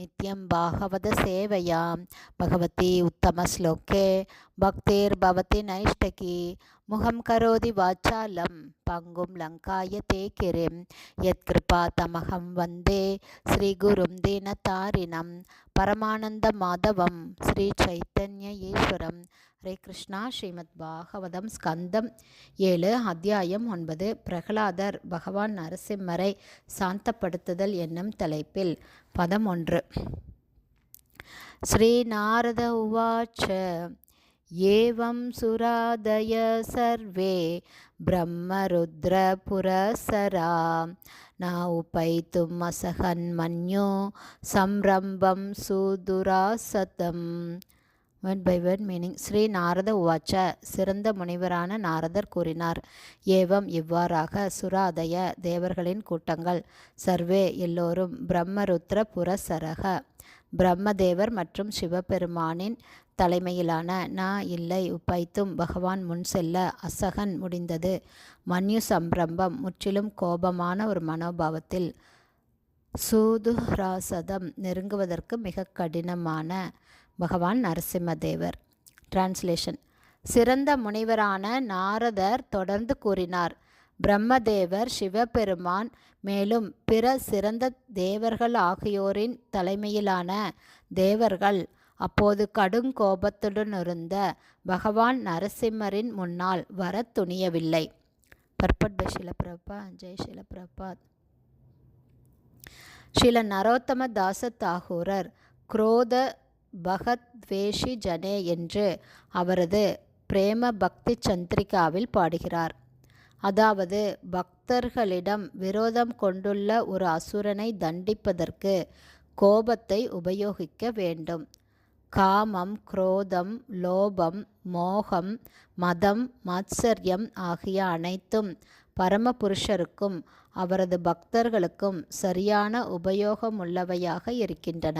நித்யம் பாகவத சேவையாம் பகவதி உத்தம ஸ்லோகே பக்தேர் பவதி நைஷ்டகி முகம் கரோதி வாச்சாலம் பங்கும் லங்காய தேக்கிரிம் யத்கிருபா தமகம் வந்தே ஸ்ரீகுரும் தீனதாரிணம் பரமானந்த மாதவம் ஸ்ரீ சைத்தன்ய ஈஸ்வரம் ஹரே கிருஷ்ணா ஸ்ரீமத் பாகவதம் ஸ்கந்தம் ஏழு அத்தியாயம் ஒன்பது பிரகலாதர் பகவான் நரசிம்மரை சாந்தப்படுத்துதல் என்னும் தலைப்பில். பதம் ஒன்று. श्रीनारद उवाच एवं सुरादय सर्वे ब्रह्मरुद्रपुरसरा न उपैतुम् असहन्मन्यो संरम्भं सुदुरासतम् word by word meaning Shri Narada உவாச்ச சிறந்த முனிவரான நாரதர் கூறினார். ஏவம் இவ்வாறாக சுராதய தேவர்களின் கூட்டங்கள் சர்வே எல்லோரும் பிரம்மருத்ர புரசரக. பிரம்மதேவர் மற்றும் சிவபெருமானின் தலைமையிலான நா இல்லை உப்பைத்தும் பகவான் முன் செல்ல அசகன் முடிந்தது. மன்யு சம்பிரம்பம் முற்றிலும் கோபமான ஒரு மனோபாவத்தில் சூதுராசதம் நெருங்குவதற்கு மிக கடினமான பகவான் நரசிம்மதேவர். டிரான்ஸ்லேஷன் சிறந்த முனிவரான நாரதர் தொடர்ந்து கூறினார். பிரம்மதேவர் சிவபெருமான் மேலும் பிற சிறந்த தேவர்கள் ஆகியோரின் தலைமையிலான தேவர்கள் அப்போது கடுங்கோபத்துடன் இருந்த பகவான் நரசிம்மரின் முன்னால் வர துணியவில்லை. பர்பட் பை பிரபா ஜெய் பிரபாத். ஸ்ரீல நரோத்தம தாச தாகூரர் குரோத பகத்வேஷி ஜனே என்று அவரது பிரேம பக்தி சந்திரிகாவில் பாடுகிறார். அதாவது பக்தர்களிடம் விரோதம் கொண்டுள்ள ஒரு அசுரனை தண்டிப்பதற்கு கோபத்தை உபயோகிக்க வேண்டும். காமம் குரோதம் லோபம் மோகம் மதம் மாத்சரியம் ஆகிய அனைத்தும் பரமபுருஷருக்கும் அவரது பக்தர்களுக்கும் சரியான உபயோகமுள்ளவையாக இருக்கின்றன.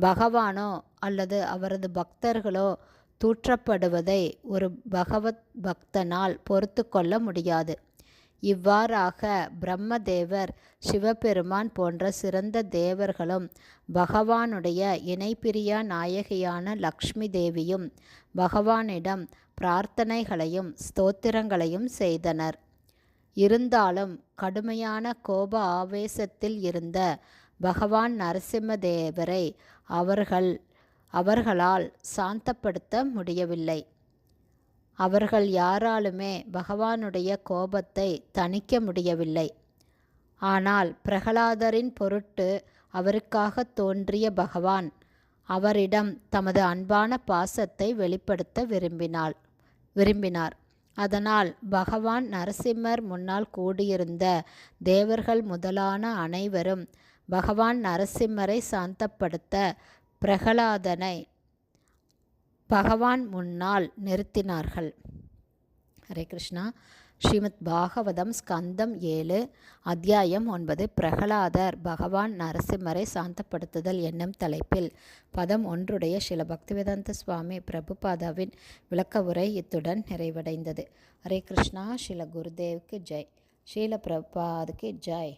பகவானோ அல்லது அவரது பக்தர்களோ தூற்றப்படுவதை ஒரு பகவத் பக்தனால் பொறுத்து கொள்ள முடியாது. இவ்வாறாக பிரம்மதேவர் சிவபெருமான் போன்ற சிறந்த தேவர்களும் பகவானுடைய இணைப்பிரியா நாயகியான லக்ஷ்மி தேவியும் பகவானிடம் பிரார்த்தனைகளையும் ஸ்தோத்திரங்களையும் செய்தனர். இருந்தாலும் கடுமையான கோப ஆவேசத்தில் இருந்த பகவான் நரசிம்மதேவரை அவர்கள் அவர்களால் சாந்தப்படுத்த முடியவில்லை. அவர்கள் யாராலுமே பகவானுடைய கோபத்தை தணிக்க முடியவில்லை. ஆனால் பிரகலாதரின் பொருட்டு அவருக்காக தோன்றிய பகவான் அவரிடம் தமது அன்பான பாசத்தை வெளிப்படுத்த விரும்பினாள் விரும்பினார். அதனால் பகவான் நரசிம்மர் முன்னால் கூடியிருந்த தேவர்கள் முதலான அனைவரும் பகவான் நரசிம்மரை சாந்தப்படுத்த பிரகலாதனை பகவான் முன்னால் நிறுத்தினார்கள். ஹரே கிருஷ்ணா. ஸ்ரீமத் பாகவதம் ஸ்கந்தம் ஏழு அத்தியாயம் ஒன்பது பிரகலாதர் பகவான் நரசிம்மரை சாந்தப்படுத்துதல் என்னும் தலைப்பில் பதம் ஒன்றுடைய சில பக்திவேதாந்த சுவாமி பிரபுபாதாவின் விளக்க உரை இத்துடன் நிறைவடைந்தது. ஹரே கிருஷ்ணா. ஸ்ரீல குருதேவுக்கு ஜெய். ஸ்ரீல பிரபாதுக்கு ஜெய்.